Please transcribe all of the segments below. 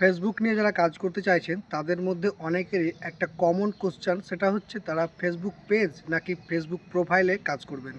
Facebook নিয়ে যারা কাজ করতে চাইছেন, তাদের মধ্যে অনেকেরই একটা কমন কোশ্চেন সেটা হচ্ছে তারা ফেসবুক পেজ নাকি ফেসবুক প্রোফাইলে কাজ করবেন?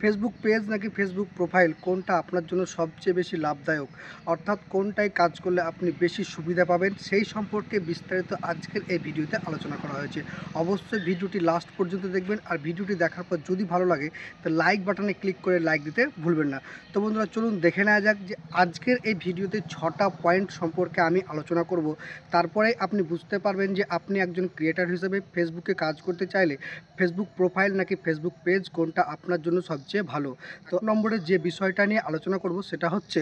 ফেসবুক পেজ নাকি ফেসবুক প্রোফাইল কোনটা আপনার জন্য সবচেয়ে বেশি লাভদায়ক? অর্থাৎ কোনটায় কাজ করলে আপনি বেশি সুবিধা পাবেন? সেই সম্পর্কে বিস্তারিত আজকের এই ভিডিওতে আলোচনা করা হয়েছে। অবশ্যই ভিডিওটি লাস্ট পর্যন্ত দেখবেন আর ভিডিওটি দেখার পর যদি ভালো লাগে, তো লাইক বাটনে ক্লিক করে লাইক দিতে ভুলবেন না। তো বন্ধুরা, চলুন দেখে নেওয়া যাক যে আজকের এই ভিডিওতে ছটা পয়েন্ট সম্পর্কে আমি আলোচনা করব, তারপরে আপনি বুঝতে পারবেন যে আপনি একজন ক্রিয়েটার হিসেবে ফেসবুকে কাজ করতে চাইলে ফেসবুক প্রোফাইল নাকি ফেসবুক পেজ কোনটা আপনার জন্য সবচেয়ে ভালো। তো নম্বরে যে বিষয়টা নিয়ে আলোচনা করব সেটা হচ্ছে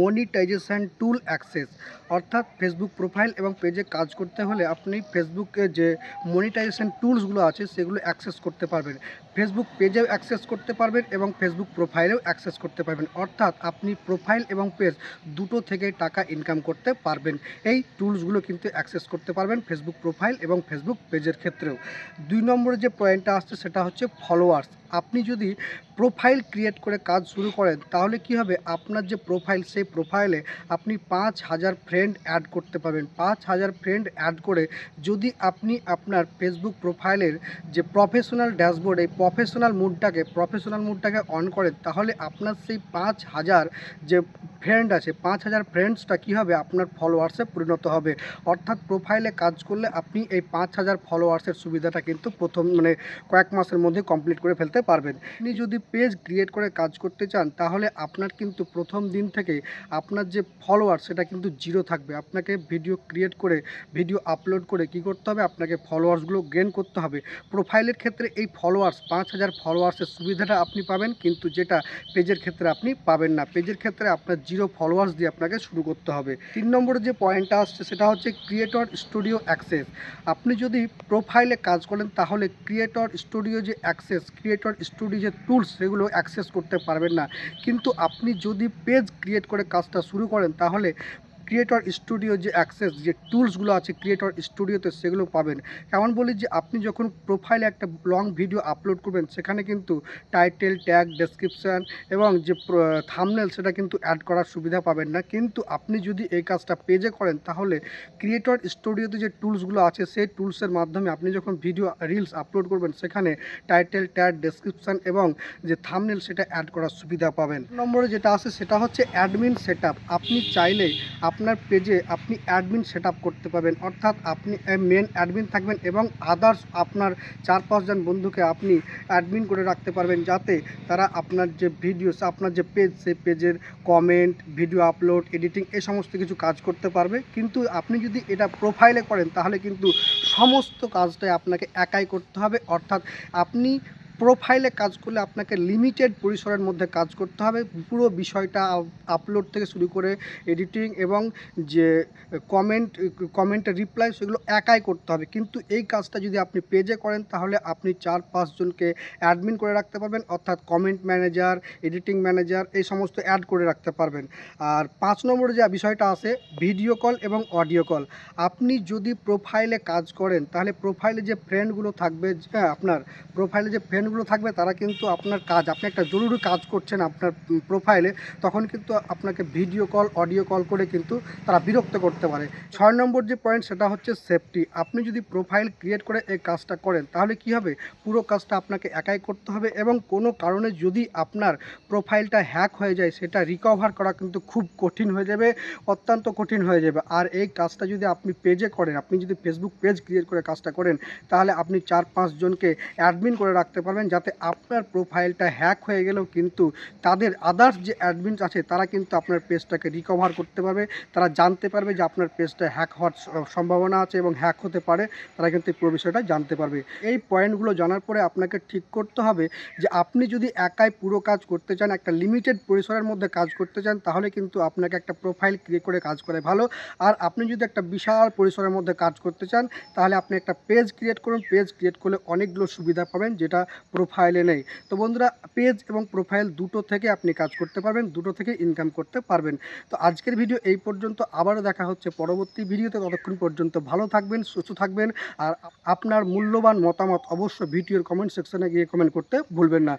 মনিটাইজেশন টুল অ্যাক্সেস অর্থাৎ ফেসবুক প্রোফাইল এবং পেজে কাজ করতে হলে আপনি ফেসবুকে যে মনিটাইজেশান টুলসগুলো আছে সেগুলো অ্যাক্সেস করতে পারবেন। ফেসবুক পেজেও অ্যাক্সেস করতে পারবেন এবং ফেসবুক প্রোফাইলেও অ্যাক্সেস করতে পারবেন। অর্থাৎ আপনি প্রোফাইল এবং পেজ দুটো থেকে টাকা ইনকাম করতে পারবেন। এই টুলসগুলো কিন্তু অ্যাক্সেস করতে পারবেন ফেসবুক প্রোফাইল এবং ফেসবুক পেজের ক্ষেত্রেও। দুই নম্বরে যে পয়েন্টটা আসছে সেটা হচ্ছে ফলোয়ার্স আপনি যদি প্রোফাইল ক্রিয়েট করে কাজ শুরু করেন, তাহলে কি হবে? আপনার যে প্রোফাইল সেই প্রোফাইলে আপনি পাঁচ হাজার ফ্রেন্ড অ্যাড করতে পারবেন। পাঁচ হাজার ফ্রেন্ড অ্যাড করে যদি আপনি আপনার ফেসবুক প্রোফাইলের যে প্রফেশনাল ড্যাশবোর্ড এই প্রফেশনাল মুডটাকে প্রফেশনাল মুডটাকে অন করেন, তাহলে আপনার সেই পাঁচ হাজার যে ফ্রেন্ড আছে, পাঁচ হাজার ফ্রেন্ডসটা কী হবে? আপনার ফলোয়ার্সে পরিণত হবে। অর্থাৎ প্রোফাইলে কাজ করলে আপনি এই পাঁচ হাজার ফলোয়ার্সের সুবিধাটা কিন্তু প্রথম মানে কয়েক মাসের মধ্যে কমপ্লিট করে ফেলতে পারবেন। আপনি যদি পেজ ক্রিয়েট করে কাজ করতে চান, তাহলে আপনার কিন্তু প্রথম দিন থেকে আপনার যে ফলোয়ার সেটা কিন্তু জিরো থাকবে। আপনাকে ভিডিও ক্রিয়েট করে ভিডিও আপলোড করে কি করতে হবে? আপনাকে ফলোয়ার্সগুলো গেন করতে হবে। প্রোফাইলের ক্ষেত্রে এই ফলোয়ার্স পাঁচ হাজার ফলোয়ার্সের সুবিধাটা আপনি পাবেন, কিন্তু যেটা পেজের ক্ষেত্রে আপনি পাবেন না। পেজের ক্ষেত্রে আপনার জিরো ফলোয়ার্স দিয়ে আপনাকে শুরু করতে হবে। তিন নম্বরে যে পয়েন্টটা আসছে, সেটা হচ্ছে ক্রিয়েটর স্টুডিও অ্যাক্সেস আপনি যদি প্রোফাইলে কাজ করেন, তাহলে ক্রিয়েটর স্টুডিও যে অ্যাক্সেস ক্রিয়েটর স্টুডিও যে টুলস সেগুলো অ্যাক্সেস করতে পারবেন না। কিন্তু আপনি যদি পেজ ক্রিয়েট করে কাজটা শুরু করেন, তাহলে ক্রিয়েটর স্টুডিও যে অ্যাক্সেস যে টুলসগুলো আছে ক্রিয়েটর স্টুডিওতে সেগুলো পাবেন। কেমন বলি যে আপনি যখন প্রোফাইলে একটা লং ভিডিও আপলোড করবেন, সেখানে কিন্তু টাইটেল ট্যাগ ডেসক্রিপশান এবং যে থামনেল সেটা কিন্তু অ্যাড করার সুবিধা পাবেন না। কিন্তু আপনি যদি এই কাজটা পেজে করেন, তাহলে ক্রিয়েটর স্টুডিওতে যে টুলসগুলো আছে, সেই টুলসের মাধ্যমে আপনি যখন ভিডিও রিলস আপলোড করবেন, সেখানে টাইটেল ট্যাগ ডেসক্রিপশান এবং যে থামনেল সেটা অ্যাড করার সুবিধা পাবেন। নম্বরে যেটা আছে, সেটা হচ্ছে অ্যাডমিন সেট আপনি চাইলে আপনার পেজে আপনি অ্যাডমিন সেট করতে পারবেন। অর্থাৎ আপনি মেন অ্যাডমিন থাকবেন এবং আদার্স আপনার চার পাঁচজন বন্ধুকে আপনি অ্যাডমিন করে রাখতে পারবেন যাতে তারা আপনার যে ভিডিওস আপনার যে পেজ সেই পেজের কমেন্ট ভিডিও আপলোড এডিটিং এই সমস্ত কিছু কাজ করতে পারবে। কিন্তু আপনি যদি এটা প্রোফাইলে করেন, তাহলে কিন্তু সমস্ত কাজটাই আপনাকে একাই করতে হবে। অর্থাৎ আপনি প্রোফাইলে কাজ করলে আপনাকে লিমিটেড পরিসরের মধ্যে কাজ করতে হবে। পুরো বিষয়টা আপলোড থেকে শুরু করে এডিটিং এবং যে কমেন্ট কমেন্টের রিপ্লাই সেগুলো একাই করতে হবে। কিন্তু এই কাজটা যদি আপনি পেজে করেন, তাহলে আপনি চার পাঁচজনকে অ্যাডমিন করে রাখতে পারবেন, অর্থাৎ কমেন্ট ম্যানেজার এডিটিং ম্যানেজার এই সমস্ত অ্যাড করে রাখতে পারবেন। আর পাঁচ নম্বরে যে বিষয়টা আছে ভিডিও কল এবং অডিও কল আপনি যদি প্রোফাইলে কাজ করেন, তাহলে প্রোফাইলে যে ফ্রেন্ডগুলো থাকবে হ্যাঁ আপনার প্রোফাইলে যে ফ্রেন্ডগুলো থাকবে, তারা কিন্তু আপনার কাজ, আপনি একটা জরুরি কাজ করছেন আপনার প্রোফাইলে তখন কিন্তু আপনাকে ভিডিও কল অডিও কল করে কিন্তু তারা বিরক্ত করতে পারে। ছয় নম্বর যে পয়েন্ট সেটা হচ্ছে সেফটি আপনি যদি প্রোফাইল ক্রিয়েট করে এই কাজটা করেন, তাহলে কি হবে? পুরো কাজটা আপনাকে একাই করতে হবে এবং কোনো কারণে যদি আপনার প্রোফাইলটা হ্যাক হয়ে যায়, সেটা রিকভার করা কিন্তু খুব কঠিন হয়ে যাবে, অত্যন্ত কঠিন হয়ে যাবে। আর এই কাজটা যদি আপনি পেজে করেন, আপনি যদি ফেসবুক পেজ ক্রিয়েট করে কাজটা করেন, তাহলে আপনি চার পাঁচজনকে অ্যাডমিন করে রাখতে পারবেন যাতে আপনার প্রোফাইলটা হ্যাক হয়ে গেলেও কিন্তু তাদের আদার্স যে অ্যাডমিন আছে, তারা কিন্তু আপনার পেজটাকে রিকভার করতে পারবে। তারা জানতে পারবে যে আপনার পেজটা হ্যাক হওয়ার সম্ভাবনা আছে এবং হ্যাক হতে পারে। তারা কিন্তু পুরো বিষয়টা জানতে পারবে। এই পয়েন্টগুলো জানার পরে আপনাকে ঠিক করতে হবে যে আপনি যদি একাই পুরো কাজ করতে চান, একটা লিমিটেড পরিসরের মধ্যে কাজ করতে চান, তাহলে কিন্তু আপনাকে একটা প্রোফাইল ক্রিয়েট করে কাজ করে ভালো। আর আপনি যদি একটা বিশাল পরিসরের মধ্যে কাজ করতে চান, তাহলে আপনি একটা পেজ ক্রিয়েট করুন। পেজ ক্রিয়েট করলে অনেকগুলো সুবিধা পাবেন, যেটা প্রোফাইলে নেই। তো বন্ধুরা পেজ এবং প্রোফাইল দুটো থেকে আপনি কাজ করতে পারবেন, দুটো থেকে ইনকাম করতে পারবেন। তো আজকের ভিডিও এই পর্যন্ত, আবারও দেখা হচ্ছে পরবর্তী ভিডিওতে ততক্ষণ পর্যন্ত ভালো থাকবেন, সুস্থ থাকবেন, আর আপনার মূল্যবান মতামত অবশ্য ভিডিওর কমেন্ট সেকশনে গিয়ে কমেন্ট করতে ভুলবেন না।